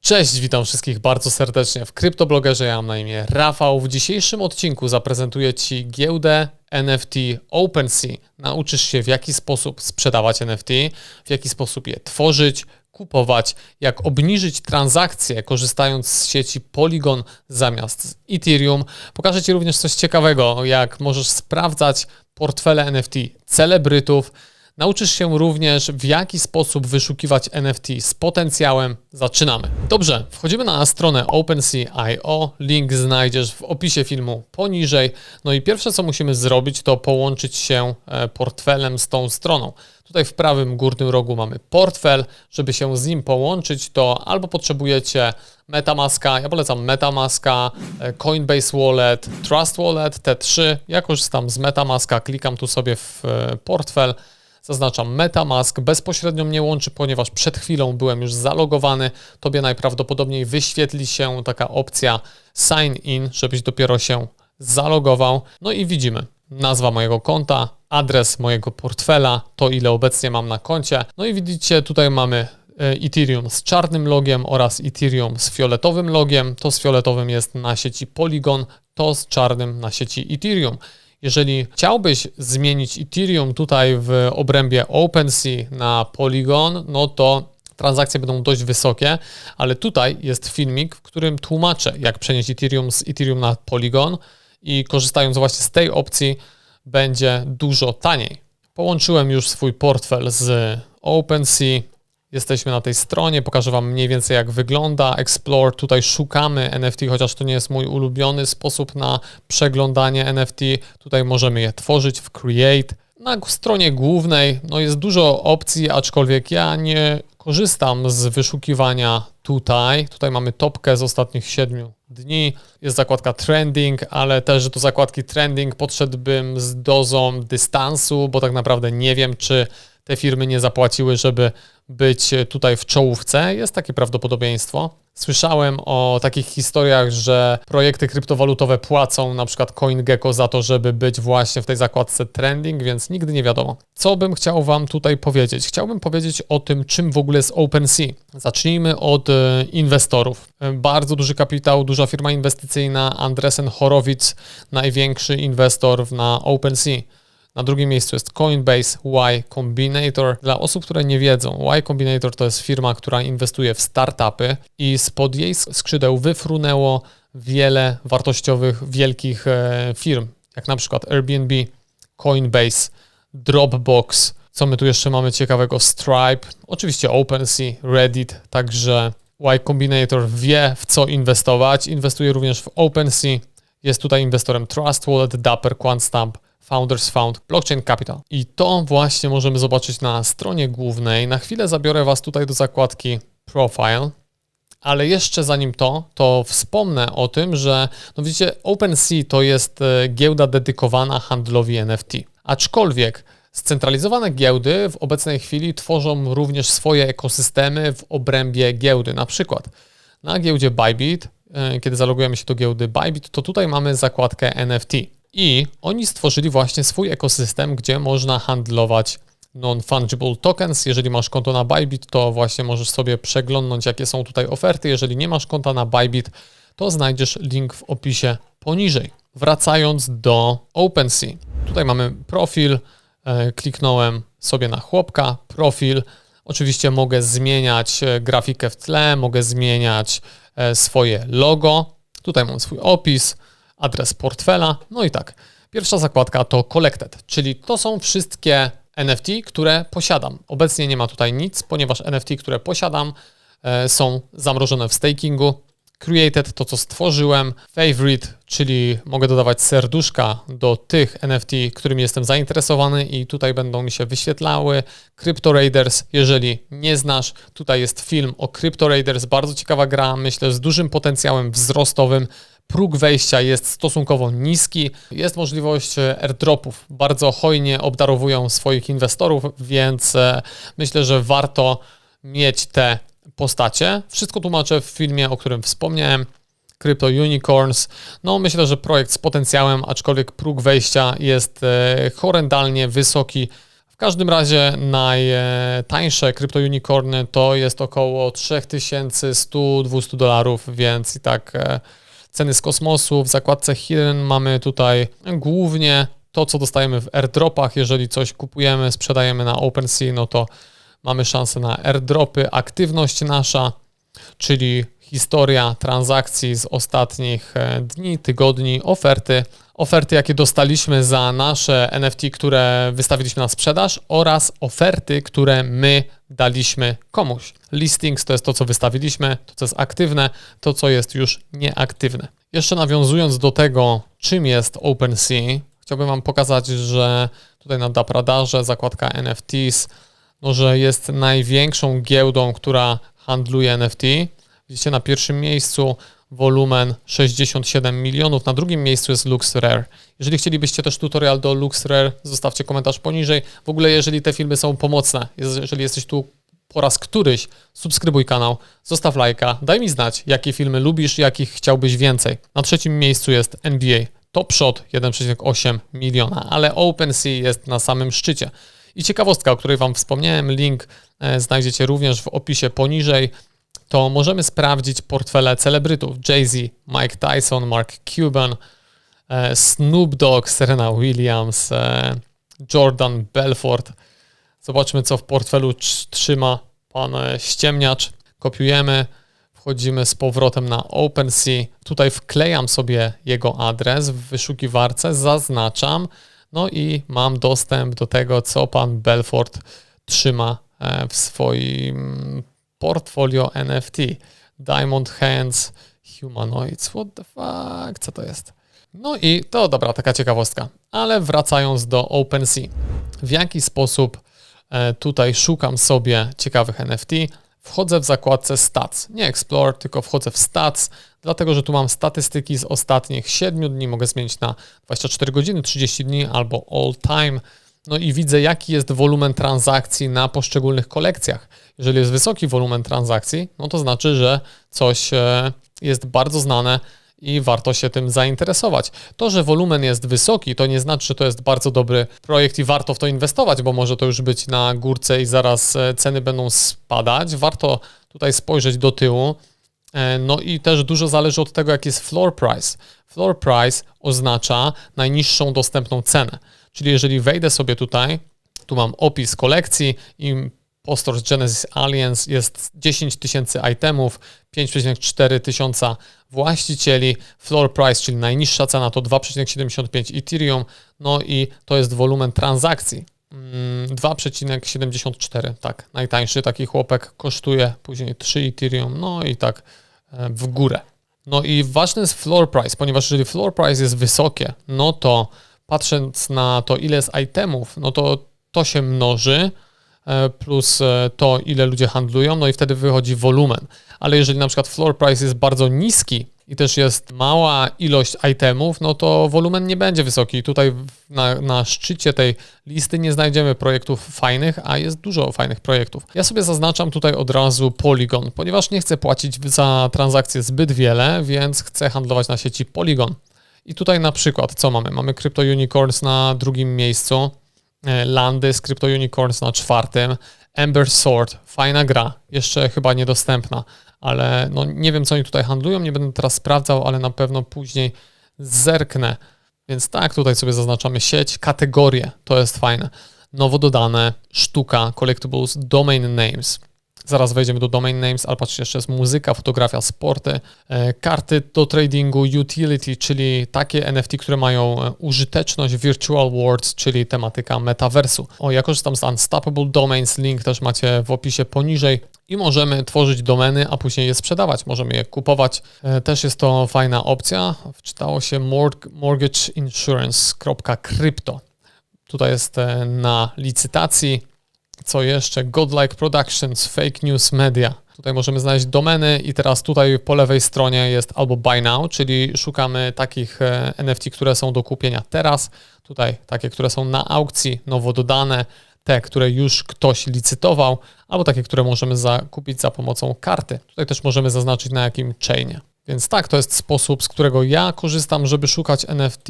Cześć, witam wszystkich bardzo serdecznie w Kryptoblogerze. Ja mam na imię Rafał. W dzisiejszym odcinku zaprezentuję Ci giełdę NFT OpenSea. Nauczysz się w jaki sposób sprzedawać NFT, w jaki sposób je tworzyć, kupować, jak obniżyć transakcje korzystając z sieci Polygon zamiast Ethereum. Pokażę Ci również coś ciekawego, jak możesz sprawdzać portfele NFT celebrytów, Nauczysz się również, w jaki sposób wyszukiwać NFT z potencjałem. Zaczynamy. Dobrze, wchodzimy na stronę OpenSea.io. Link znajdziesz w opisie filmu poniżej. No i pierwsze, co musimy zrobić, to połączyć się e, portfelem z tą stroną. Tutaj w prawym górnym rogu mamy portfel. Żeby się z nim połączyć, to albo potrzebujecie Metamaska, ja polecam Metamaska, e, Coinbase Wallet, Trust Wallet, te trzy. Ja korzystam z Metamaska, klikam tu sobie w e, portfel Zaznaczam MetaMask, bezpośrednio mnie łączy, ponieważ przed chwilą byłem już zalogowany. Tobie najprawdopodobniej wyświetli się taka opcja Sign In, żebyś dopiero się zalogował. No i widzimy nazwa mojego konta, adres mojego portfela, to ile obecnie mam na koncie. No i widzicie, tutaj mamy e, Ethereum z czarnym logiem oraz Ethereum z fioletowym logiem. To z fioletowym jest na sieci Polygon, to z czarnym na sieci Ethereum. Jeżeli chciałbyś zmienić Ethereum tutaj w obrębie OpenSea na Polygon, no to transakcje będą dość wysokie, ale tutaj jest filmik, w którym tłumaczę, jak przenieść Ethereum z Ethereum na Polygon i korzystając właśnie z tej opcji będzie dużo taniej. Połączyłem już swój portfel z OpenSea, Jesteśmy na tej stronie, pokażę Wam mniej więcej jak wygląda Explore. Tutaj szukamy NFT, chociaż to nie jest mój ulubiony sposób na przeglądanie NFT. Tutaj możemy je tworzyć w Create. Na stronie głównej no jest dużo opcji, aczkolwiek ja nie korzystam z wyszukiwania tutaj. Tutaj mamy topkę z ostatnich 7 dni. Jest zakładka trending, ale też do zakładki trending podszedłbym z dozą dystansu, bo tak naprawdę nie wiem, czy te firmy nie zapłaciły, żeby być tutaj w czołówce. Jest takie prawdopodobieństwo. Słyszałem o takich historiach, że projekty kryptowalutowe płacą na przykład CoinGecko za to, żeby być właśnie w tej zakładce trending, więc nigdy nie wiadomo. Co bym chciał Wam tutaj powiedzieć? Chciałbym powiedzieć o tym, czym w ogóle jest OpenSea. Zacznijmy od e, inwestorów. E, bardzo duży kapitał, duża firma inwestycyjna, Andresen Horowitz, największy inwestor na OpenSea. Na drugim miejscu jest Coinbase Y Combinator. Dla osób, które nie wiedzą, Y Combinator to jest firma, która inwestuje w startupy i spod jej skrzydeł wyfrunęło wiele wartościowych, wielkich e, firm, jak na przykład Airbnb, Coinbase, Dropbox. Co my tu jeszcze mamy ciekawego? Stripe, oczywiście OpenSea, Reddit, także Y Combinator wie w co inwestować. Inwestuje również w OpenSea. Jest tutaj inwestorem Trust Wallet, Dapper, QuantStamp, Founders Found Blockchain Capital. I to właśnie możemy zobaczyć na stronie głównej. Na chwilę zabiorę Was tutaj do zakładki Profile. Ale jeszcze zanim to, to wspomnę o tym, że no widzicie, OpenSea to jest e, giełda dedykowana handlowi NFT. Aczkolwiek scentralizowane giełdy w obecnej chwili tworzą również swoje ekosystemy w obrębie giełdy. Na przykład na giełdzie Bybit, e, kiedy zalogujemy się do giełdy Bybit, to tutaj mamy zakładkę NFT. I oni stworzyli właśnie swój ekosystem, gdzie można handlować non-fungible tokens. Jeżeli masz konto na Bybit, to właśnie możesz sobie przeglądnąć, jakie są tutaj oferty. Jeżeli nie masz konta na Bybit, to znajdziesz link w opisie poniżej. Wracając do OpenSea. Tutaj mamy profil. E, kliknąłem sobie na chłopka, profil. Oczywiście mogę zmieniać e, grafikę w tle, mogę zmieniać e, swoje logo. Tutaj mam swój opis adres portfela. No i tak, pierwsza zakładka to Collected, czyli to są wszystkie NFT, które posiadam. Obecnie nie ma tutaj nic, ponieważ NFT, które posiadam, e, są zamrożone w stakingu. Created to, co stworzyłem. Favorite, czyli mogę dodawać serduszka do tych NFT, którymi jestem zainteresowany i tutaj będą mi się wyświetlały. Crypto Raiders, jeżeli nie znasz, tutaj jest film o Crypto Raiders, bardzo ciekawa gra, myślę z dużym potencjałem wzrostowym próg wejścia jest stosunkowo niski. Jest możliwość e, airdropów. Bardzo hojnie obdarowują swoich inwestorów, więc e, myślę, że warto mieć te postacie. Wszystko tłumaczę w filmie, o którym wspomniałem. Crypto Unicorns. No, myślę, że projekt z potencjałem, aczkolwiek próg wejścia jest e, horrendalnie wysoki każdym razie najtańsze kryptounicorny to jest około 3100-200 dolarów, więc i tak ceny z kosmosu. W zakładce Hidden mamy tutaj głównie to, co dostajemy w airdropach. Jeżeli coś kupujemy, sprzedajemy na OpenSea, no to mamy szansę na airdropy. Aktywność nasza, czyli historia transakcji z ostatnich e, dni, tygodni, oferty, oferty, jakie dostaliśmy za nasze NFT, które wystawiliśmy na sprzedaż oraz oferty, które my daliśmy komuś. Listings to jest to, co wystawiliśmy, to, co jest aktywne, to, co jest już nieaktywne. Jeszcze nawiązując do tego, czym jest OpenSea, chciałbym Wam pokazać, że tutaj na Dapradarze zakładka NFTs, no, że jest największą giełdą, która handluje NFT. Widzicie na pierwszym miejscu wolumen 67 milionów, na drugim miejscu jest LuxRare. Jeżeli chcielibyście też tutorial do LuxRare, zostawcie komentarz poniżej. W ogóle jeżeli te filmy są pomocne, jeżeli jesteś tu po raz któryś, subskrybuj kanał, zostaw lajka, daj mi znać, jakie filmy lubisz, jakich chciałbyś więcej. Na trzecim miejscu jest NBA, Top Shot 1,8 miliona, ale OpenSea jest na samym szczycie. I ciekawostka, o której Wam wspomniałem, link e, znajdziecie również w opisie poniżej to możemy sprawdzić portfele celebrytów Jay-Z, Mike Tyson, Mark Cuban, e, Snoop Dogg, Serena Williams, e, Jordan Belfort. Zobaczmy, co w portfelu trzyma pan e, ściemniacz. Kopiujemy, wchodzimy z powrotem na OpenSea. Tutaj wklejam sobie jego adres w wyszukiwarce, zaznaczam, no i mam dostęp do tego, co pan Belfort trzyma w swoim portfolio NFT. Diamond Hands Humanoids. What the fuck? Co to jest? No i to dobra, taka ciekawostka. Ale wracając do OpenSea. W jaki sposób e, tutaj szukam sobie ciekawych NFT? Wchodzę w zakładce Stats. Nie Explore, tylko wchodzę w Stats, dlatego że tu mam statystyki z ostatnich 7 dni. Mogę zmienić na 24 godziny, 30 dni albo all time. No i widzę, jaki jest wolumen transakcji na poszczególnych kolekcjach. Jeżeli jest wysoki wolumen transakcji, no to znaczy, że coś e, jest bardzo znane i warto się tym zainteresować. To, że wolumen jest wysoki, to nie znaczy, że to jest bardzo dobry projekt i warto w to inwestować, bo może to już być na górce i zaraz e, ceny będą spadać. Warto tutaj spojrzeć do tyłu. E, no i też dużo zależy od tego, jaki jest floor price. Floor price oznacza najniższą dostępną cenę. Czyli jeżeli wejdę sobie tutaj, tu mam opis kolekcji i Genesis Alliance jest 10 tysięcy itemów, 5,4 tysiąca właścicieli, floor price, czyli najniższa cena to 2,75 Ethereum, no i to jest wolumen transakcji. 2,74, mm, tak, najtańszy taki chłopek kosztuje, później 3 Ethereum, no i tak e, w górę. No i ważny jest floor price, ponieważ jeżeli floor price jest wysokie, no to patrząc na to, ile jest itemów, no to to się mnoży e, plus e, to, ile ludzie handlują, no i wtedy wychodzi wolumen. Ale jeżeli na przykład floor price jest bardzo niski i też jest mała ilość itemów, no to wolumen nie będzie wysoki. Tutaj na, na szczycie tej listy nie znajdziemy projektów fajnych, a jest dużo fajnych projektów. Ja sobie zaznaczam tutaj od razu Polygon, ponieważ nie chcę płacić za transakcje zbyt wiele, więc chcę handlować na sieci Polygon. I tutaj na przykład co mamy? Mamy Crypto Unicorns na drugim miejscu, e, Landy z Crypto Unicorns na czwartym, Ember Sword, fajna gra, jeszcze chyba niedostępna, ale no nie wiem co oni tutaj handlują, nie będę teraz sprawdzał, ale na pewno później zerknę. Więc tak, tutaj sobie zaznaczamy sieć, kategorie, to jest fajne. Nowo dodane, sztuka, collectibles, domain names. Zaraz wejdziemy do domain names, ale patrzcie, jeszcze jest muzyka, fotografia, sporty, e, karty do tradingu, utility, czyli takie NFT, które mają e, użyteczność, virtual worlds, czyli tematyka metaversu. O, ja korzystam z Unstoppable Domains, link też macie w opisie poniżej i możemy tworzyć domeny, a później je sprzedawać. Możemy je kupować. E, też jest to fajna opcja. Wczytało się mortgageinsurance.crypto. Tutaj jest na licytacji co jeszcze? Godlike Productions, Fake News Media. Tutaj możemy znaleźć domeny i teraz tutaj po lewej stronie jest albo Buy Now, czyli szukamy takich e, NFT, które są do kupienia teraz. Tutaj takie, które są na aukcji, nowo dodane, te, które już ktoś licytował, albo takie, które możemy zakupić za pomocą karty. Tutaj też możemy zaznaczyć na jakim chainie. Więc tak, to jest sposób, z którego ja korzystam, żeby szukać NFT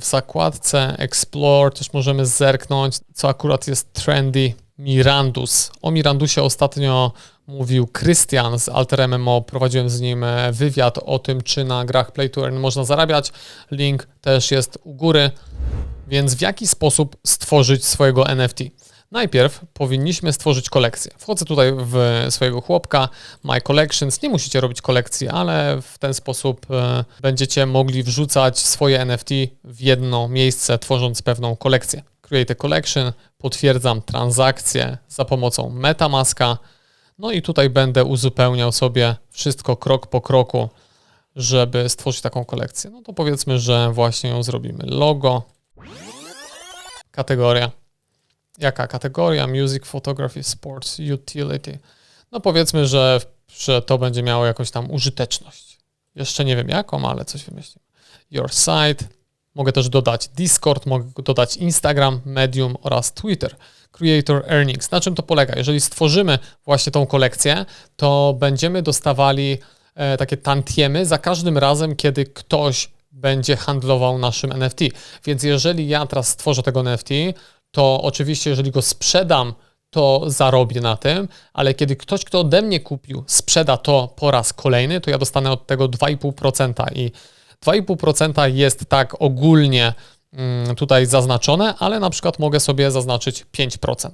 w zakładce Explore też możemy zerknąć, co akurat jest trendy. Mirandus. O Mirandusie ostatnio mówił Krystian z Alter MMO. Prowadziłem z nim e, wywiad o tym, czy na grach Play to Earn można zarabiać. Link też jest u góry. Więc w jaki sposób stworzyć swojego NFT? Najpierw powinniśmy stworzyć kolekcję. Wchodzę tutaj w swojego chłopka, My Collections. Nie musicie robić kolekcji, ale w ten sposób e, będziecie mogli wrzucać swoje NFT w jedno miejsce, tworząc pewną kolekcję. Create a Collection, potwierdzam transakcję za pomocą Metamaska. No i tutaj będę uzupełniał sobie wszystko krok po kroku, żeby stworzyć taką kolekcję. No to powiedzmy, że właśnie ją zrobimy. Logo, kategoria. Jaka kategoria? Music, Photography, Sports, Utility. No powiedzmy, że, że to będzie miało jakąś tam użyteczność. Jeszcze nie wiem jaką, ale coś wymyślimy. Your site. Mogę też dodać Discord, mogę dodać Instagram, Medium oraz Twitter. Creator Earnings. Na czym to polega? Jeżeli stworzymy właśnie tą kolekcję, to będziemy dostawali e, takie tantiemy za każdym razem, kiedy ktoś będzie handlował naszym NFT. Więc jeżeli ja teraz stworzę tego NFT, to oczywiście, jeżeli go sprzedam, to zarobię na tym, ale kiedy ktoś, kto ode mnie kupił, sprzeda to po raz kolejny, to ja dostanę od tego 2,5% i 2,5% jest tak ogólnie mm, tutaj zaznaczone, ale na przykład mogę sobie zaznaczyć 5%.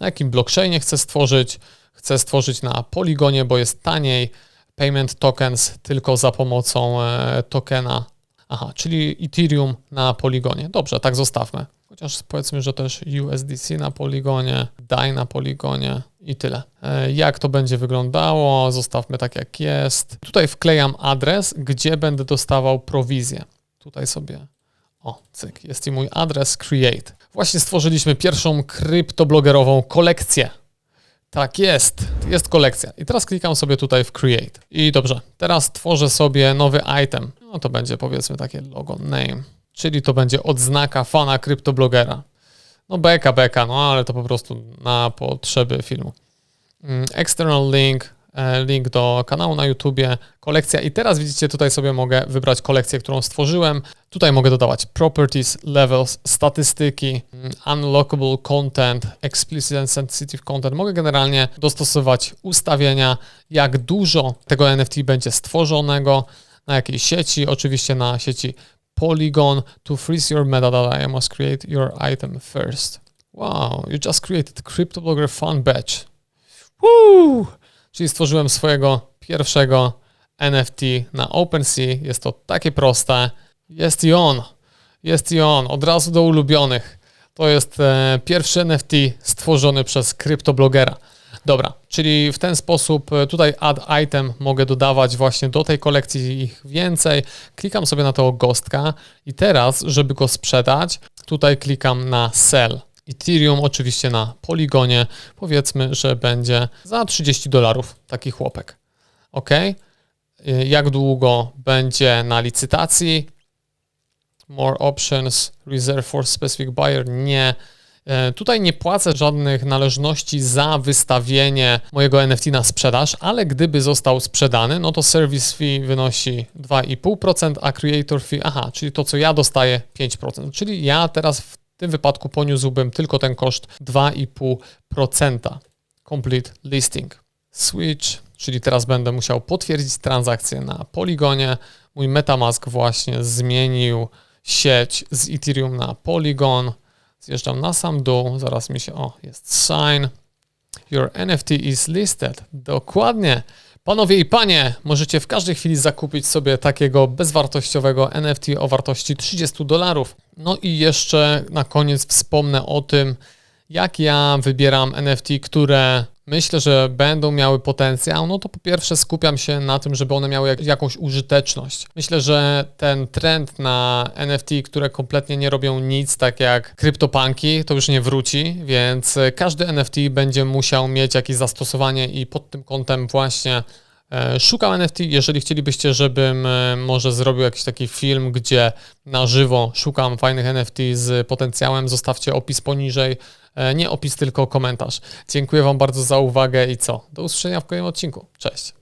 Na jakim blockchainie chcę stworzyć? Chcę stworzyć na Poligonie, bo jest taniej. Payment tokens tylko za pomocą e, tokena. Aha, czyli Ethereum na Poligonie. Dobrze, tak zostawmy. Chociaż powiedzmy, że też USDC na poligonie, DAI na poligonie i tyle. E, jak to będzie wyglądało? Zostawmy tak jak jest. Tutaj wklejam adres, gdzie będę dostawał prowizję. Tutaj sobie, o cyk, jest i mój adres create. Właśnie stworzyliśmy pierwszą kryptoblogerową kolekcję. Tak jest, jest kolekcja. I teraz klikam sobie tutaj w create. I dobrze, teraz tworzę sobie nowy item. No to będzie powiedzmy takie logo name czyli to będzie odznaka fana kryptoblogera. No beka, beka, no ale to po prostu na potrzeby filmu. Mm, external link, e, link do kanału na YouTubie, kolekcja i teraz widzicie, tutaj sobie mogę wybrać kolekcję, którą stworzyłem. Tutaj mogę dodawać properties, levels, statystyki, mm, unlockable content, explicit and sensitive content. Mogę generalnie dostosować ustawienia, jak dużo tego NFT będzie stworzonego, na jakiej sieci, oczywiście na sieci Polygon to freeze your metadata, I must create your item first. Wow, you just created CryptoBlogger Fun Badge. Woo! Czyli stworzyłem swojego pierwszego NFT na OpenSea. Jest to takie proste. Jest i on. Jest i on. Od razu do ulubionych. To jest e, pierwszy NFT stworzony przez kryptoblogera. Dobra, czyli w ten sposób e, tutaj add item mogę dodawać właśnie do tej kolekcji ich więcej. Klikam sobie na tego gostka i teraz, żeby go sprzedać, tutaj klikam na sell. Ethereum oczywiście na poligonie. Powiedzmy, że będzie za 30 dolarów taki chłopek. OK. E, jak długo będzie na licytacji? More options, reserve for specific buyer? Nie. E, tutaj nie płacę żadnych należności za wystawienie mojego NFT na sprzedaż, ale gdyby został sprzedany, no to service fee wynosi 2,5%, a creator fee, aha, czyli to co ja dostaję 5%. Czyli ja teraz w tym wypadku poniósłbym tylko ten koszt 2,5%. Complete listing. Switch, czyli teraz będę musiał potwierdzić transakcję na Poligonie. Mój MetaMask właśnie zmienił sieć z Ethereum na Polygon. Zjeżdżam na sam dół, zaraz mi się, o, jest sign. Your NFT is listed. Dokładnie. Panowie i panie, możecie w każdej chwili zakupić sobie takiego bezwartościowego NFT o wartości 30 dolarów. No i jeszcze na koniec wspomnę o tym, jak ja wybieram NFT, które myślę, że będą miały potencjał, no to po pierwsze skupiam się na tym, żeby one miały jakąś użyteczność. Myślę, że ten trend na NFT, które kompletnie nie robią nic, tak jak kryptopanki, to już nie wróci, więc każdy NFT będzie musiał mieć jakieś zastosowanie i pod tym kątem właśnie e, Szukam NFT. Jeżeli chcielibyście, żebym e, może zrobił jakiś taki film, gdzie na żywo szukam fajnych NFT z potencjałem, zostawcie opis poniżej. E, nie opis, tylko komentarz. Dziękuję Wam bardzo za uwagę i co? Do usłyszenia w kolejnym odcinku. Cześć.